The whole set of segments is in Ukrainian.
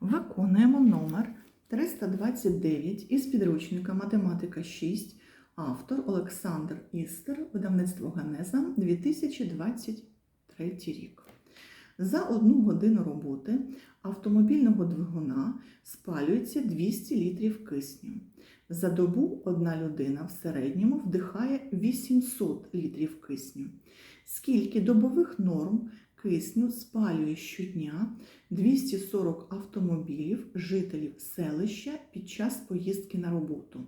Виконуємо номер 329 із підручника Математика 6, автор Олександр Істер, видавництво Генеза 2023 рік. За одну годину роботи автомобільного двигуна спалюється 200 літрів кисню. За добу одна людина в середньому вдихає 800 літрів кисню. Скільки добових норм кисню спалює щодня 240 автомобілів жителів селища під час поїздки на роботу,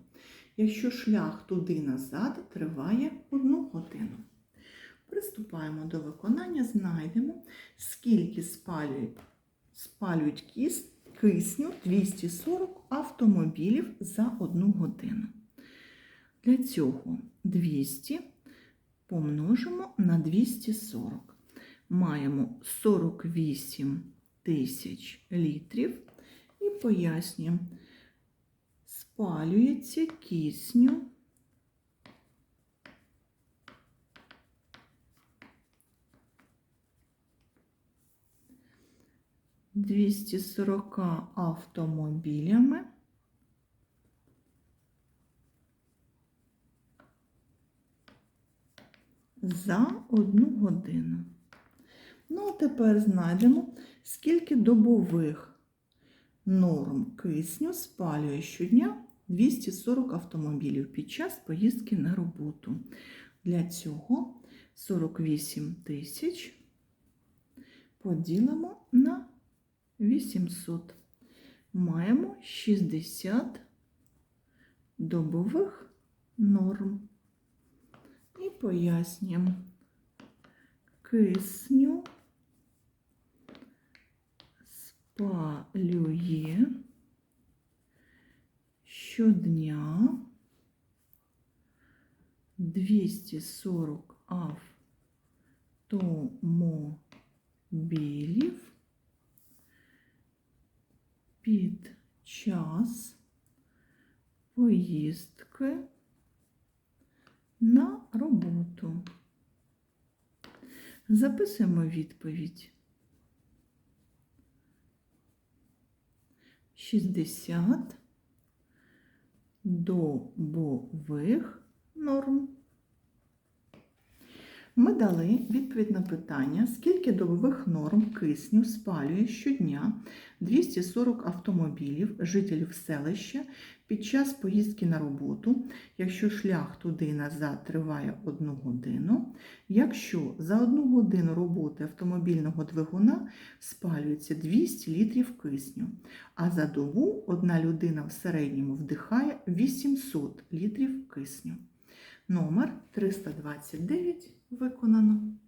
якщо шлях туди-назад триває одну годину. Приступаємо до виконання, знайдемо, скільки спалюють, спалюють кис, кисню 240 автомобілів за одну годину. Для цього 200 помножимо на 240 маємо 48 тисяч літрів і пояснюємо, спалюється кисню двісті сорока автомобілями за одну годину. Ну, а тепер знайдемо, скільки добових норм кисню спалює щодня 240 автомобілів під час поїздки на роботу. Для цього 48 тисяч поділимо на 800. Маємо 60 добових норм. І пояснюємо кисню спалює щодня 240 автомобілів під час поїздки на роботу. Записуємо відповідь. 60 добових норм. Ми дали відповідь на питання, скільки добових норм кисню спалює щодня 240 автомобілів жителів селища під час поїздки на роботу, якщо шлях туди назад триває одну годину, якщо за одну годину роботи автомобільного двигуна спалюється 200 літрів кисню, а за добу одна людина в середньому вдихає 800 літрів кисню. Номер 329 виконано.